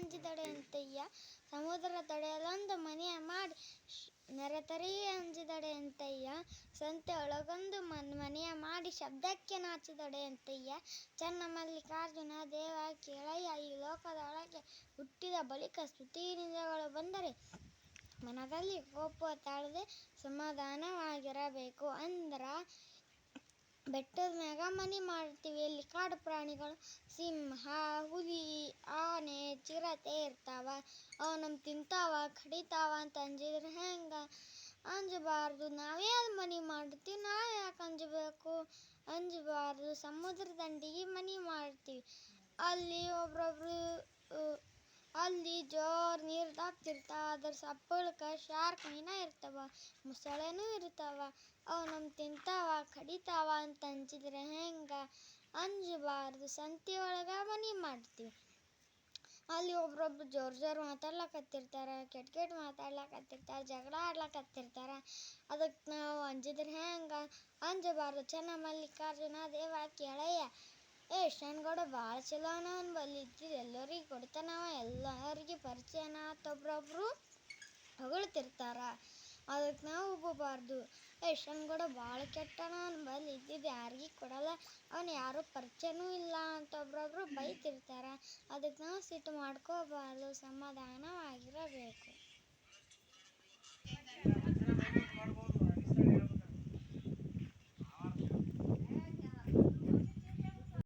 ಅಂಜಿದಡೆ ಅಂತಯ್ಯ. ಸಮುದ್ರ ತಡೆಯಲೊಂದು ಮನೆಯ ಮಾಡಿ ನೆರೆತರಿ ನೆರೆತರಿಗೆ ಅಂಜಿದಡೆ ಅಂತಯ್ಯ. ಸಂತೆ ಒಳಗೊಂದು ಮನ್ ಮನೆಯ ಮಾಡಿ ಶಬ್ದಕ್ಕೆ ನಾಚಿದಡೆ ಅಂತಯ್ಯ. ಚನ್ನ ಮಲ್ಲಿಕಾರ್ಜುನ ದೇವ ಕೇಳಯ್ಯ, ಈ ಲೋಕದ ಒಳಗೆ ಹುಟ್ಟಿದ ಬಳಿಕ ಸ್ತುತಿ ನಿಂದಗಳು ಬಂದರೆ ಮನದಲ್ಲಿ ಕೋಪ ತಾಳದೆ ಸಮಾಧಾನವಾಗಿರಬೇಕು. ಅಂದ್ರ ಬೆಟ್ಟದ ಮ್ಯಾಗ ಮನಿ ಮಾಡ್ತೀವಿ. ಇಲ್ಲಿ ಕಾಡು ಪ್ರಾಣಿಗಳು, ಸಿಂಹ, ಹುಲಿ, ಆನೆ ಇರ್ತಾವ ಅವು ನಮ್ ತಿಂತಾವ, ಕಡಿತಾವ ಅಂತ ಅಂಜಿದ್ರೆ ಹೆಂಗೆ? ಅಂಜಬಾರ್ದು, ನಾವೇ ಅದು ಮನಿ ಮಾಡ್ತೀವಿ, ನಾವು ಯಾಕೆ ಅಂಜಬೇಕು? ಅಂಜಬಾರ್ದು ಸಮುದ್ರ ದಂಡಿಗೆ ಮನಿ ಮಾಡ್ತೀವಿ. ಅಲ್ಲಿ ಒಬ್ರೊಬ್ರು ಅಲ್ಲಿ ಜೋರ್ ನೀರು ದಾಕ್ತಿರ್ತಾವ ಅದ್ರ ಸಪ್ಪಳಕ್ಕೆ ಶಾರ್ಕ್ ಮೀನ ಇರ್ತಾವ, ಮೊಸಳೆನೂ ಇರ್ತಾವ ಅವು ನಮ್ ತಿಂತಾವ, ಕಡಿತಾವ ಅಂತ ಅಂಜಿದ್ರೆ ಹೆಂಗೆ? ಅಂಜಬಾರ್ದು ಸಂತಿ ಒಳಗೆ ಮನಿ ಮಾಡ್ತೀವಿ. ಅಲ್ಲಿ ಒಬ್ರೊಬ್ರು ಜೋರ್ ಜೋರ್ ಮಾತಾಡ್ಲಕತ್ತಿರ್ತಾರೆ ಕೆಟ್ಟ ಕೆಟ್ಟ ಮಾತಾಡ್ಲಕತ್ತಿರ್ತಾರೆ, ಜಗಳ ಆಡ್ಲಕತ್ತಿರ್ತಾರೆ. ಅದಕ್ಕೆ ನಾವು ಅಂಜಿದ್ರೆ ಹೆಂಗ? ಅಂಜಬಾರ್ದು. ಚೆನ್ನ ಮಲ್ಲಿಕಾರ್ಜುನ ದೇವ ಕೇಳಯ್ಯ. ಏ, ಶಣ್ಗೌಡ ಭಾಳ ಚಲೋ ಅವನ ಬಲ್ಲಿ ಇದ್ದಿದ್ದು ಎಲ್ಲರಿಗೆ ಕೊಡ್ತಾನವ, ಎಲ್ಲರಿಗೆ ಪರಿಚಯನ ಒಬ್ರೊಬ್ರು. ಹೊಗಳ್ತಿರ್ತಾರ. ಅದಕ್ಕೆ ನಾವು ಒಬ್ಬಬಾರ್ದು ಏ, ಶಣ್ಗೌಡ ಭಾಳ ಕೆಟ್ಟನ ಅವ್ನ ಬಲ್ಲಿ ಇದ್ದಿದ್ದು ಯಾರಿಗೆ ಕೊಡಲ್ಲ. ಯಾರು ಪರಿಚಯನೂ ಇಲ್ಲ ಅಂತ ಒಬ್ರೊಬ್ರು ಬೈತಿರ್ತಾರೆ. ಅದಕ್ಕೆ ನಾವು ಸಿಟ್ಟು ಮಾಡ್ಕೋಬಾರ್ದು. ಸಮಾಧಾನವಾಗಿರಬೇಕು.